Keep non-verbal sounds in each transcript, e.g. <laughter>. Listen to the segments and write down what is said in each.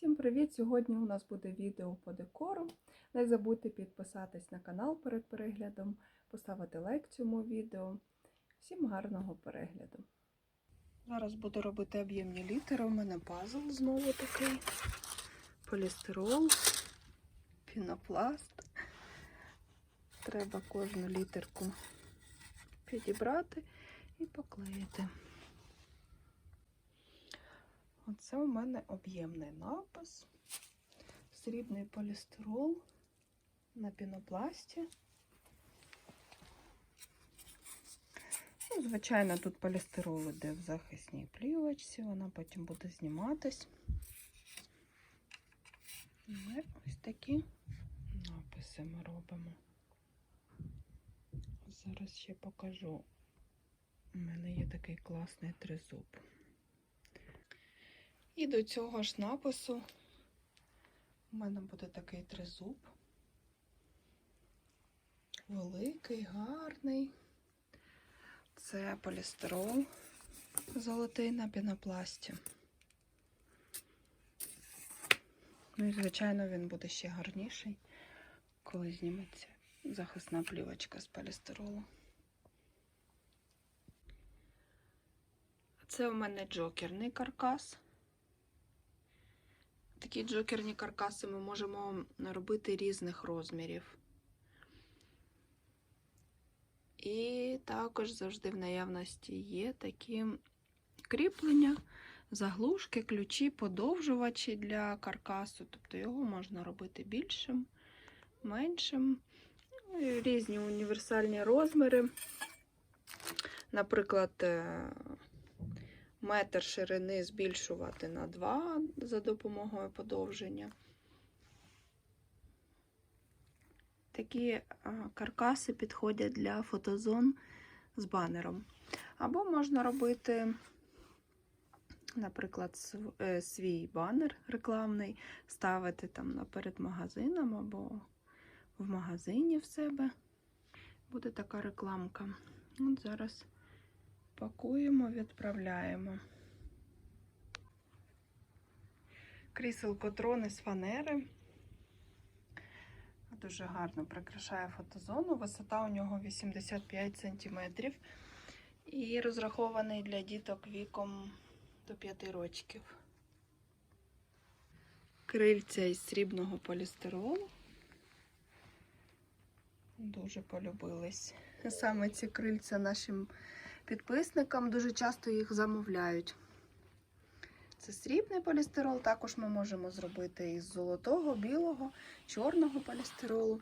Всім привіт! Сьогодні у нас буде відео по декору. Не забудьте підписатись на канал перед переглядом, поставити лайк цьому відео. Всім гарного перегляду! Зараз буду робити об'ємні літери. У мене пазл знову такий. Полістирол, пінопласт. Треба кожну літерку підібрати і поклеїти. Оце у мене об'ємний напис, срібний полістирол на пінопласті. Ну, звичайно, тут полістирол іде в захисній плівочці, вона потім буде зніматись. Ми ось такі написи ми робимо. Зараз ще покажу. У мене є такий класний тризуб. І до цього ж напису у мене буде такий тризуб. Великий, гарний. Це полістирол золотий на пінопласті. Ну і, звичайно, він буде ще гарніший, коли зніметься захисна плівочка з полістиролу. Це у мене джокерний каркас. Такі джокерні каркаси ми можемо робити різних розмірів. І також завжди в наявності є такі кріплення, заглушки, ключі, подовжувачі для каркасу. Тобто його можна робити більшим, меншим. Різні універсальні розміри. Наприклад, метр ширини збільшувати на 2 за допомогою подовження. Такі каркаси підходять для фотозон з банером. Або можна робити, наприклад, свій банер рекламний, ставити там перед магазином або в магазині в себе. Буде така рекламка. От зараз пакуємо, відправляємо. Кріселко трони з фанери. Дуже гарно прикрашає фотозону. Висота у нього 85 см. І розрахований для діток віком до 5 років. Крильця із срібного полістиролу. Дуже полюбились. Саме ці крильця нашим підписникам дуже часто їх замовляють. Це срібний полістирол, також ми можемо зробити із золотого, білого, чорного полістиролу.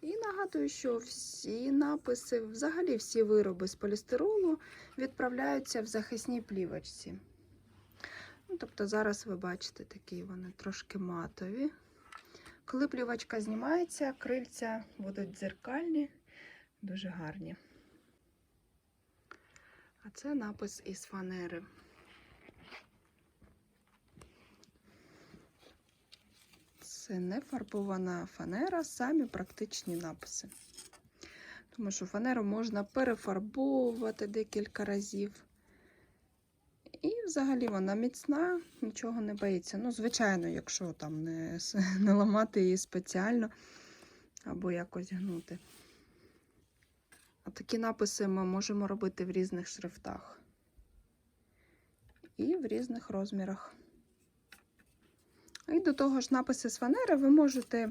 І нагадую, що всі написи, взагалі всі вироби з полістиролу відправляються в захисній плівочці. Ну, Тобто зараз ви бачите, такі вони трошки матові. Коли плівочка знімається, крильця будуть дзеркальні, дуже гарні. А це напис із фанери. Це не фарбована фанера, самі практичні написи. Тому що фанеру можна перефарбовувати декілька разів. І взагалі вона міцна, нічого не боїться. Ну, звичайно, якщо там не, <laughs> не ламати її спеціально або якось гнути. Такі написи ми можемо робити в різних шрифтах і в різних розмірах. І до того ж, написи з фанери ви можете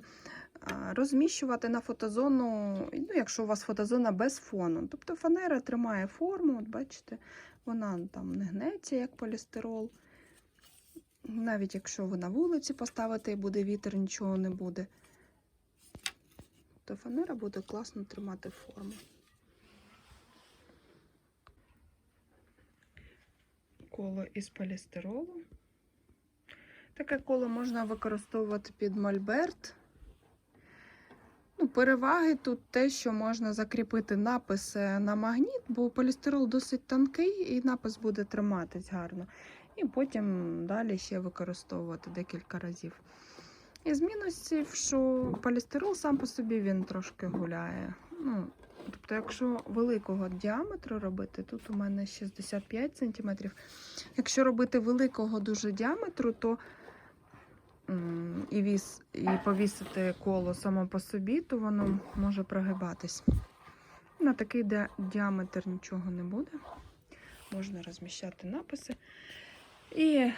розміщувати на фотозону, ну, якщо у вас фотозона без фону. Тобто фанера тримає форму, от бачите, вона там не гнеться, як полістирол. Навіть якщо ви на вулиці поставите і буде вітер, нічого не буде, то фанера буде класно тримати форму. Коло із полістиролу. Таке коло можна використовувати під мольберт. Ну, Переваги тут те, що можна закріпити напис на магніт, бо полістирол досить тонкий і напис буде триматись гарно. І потім далі ще використовувати декілька разів. Із мінусів, що полістирол сам по собі він трошки гуляє. Ну, Тобто, якщо великого діаметру робити, тут у мене 65 см. Якщо робити великого дуже діаметру, то і, віс, і повісити коло само по собі, то воно може прогибатись. На такий діа- діаметр нічого не буде. Можна розміщати написи. І е,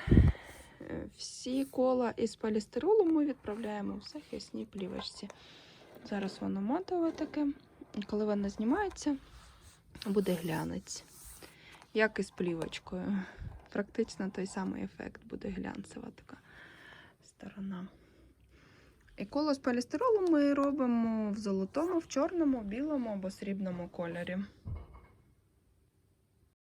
всі кола із полістиролу ми відправляємо в захисній плівочці. Зараз воно матове таке. Коли вона знімається, буде глянець. Як і з плівочкою. Практично той самий ефект буде глянцева така сторона. І коло з полістиролу ми робимо в золотому, в чорному, білому або срібному кольорі.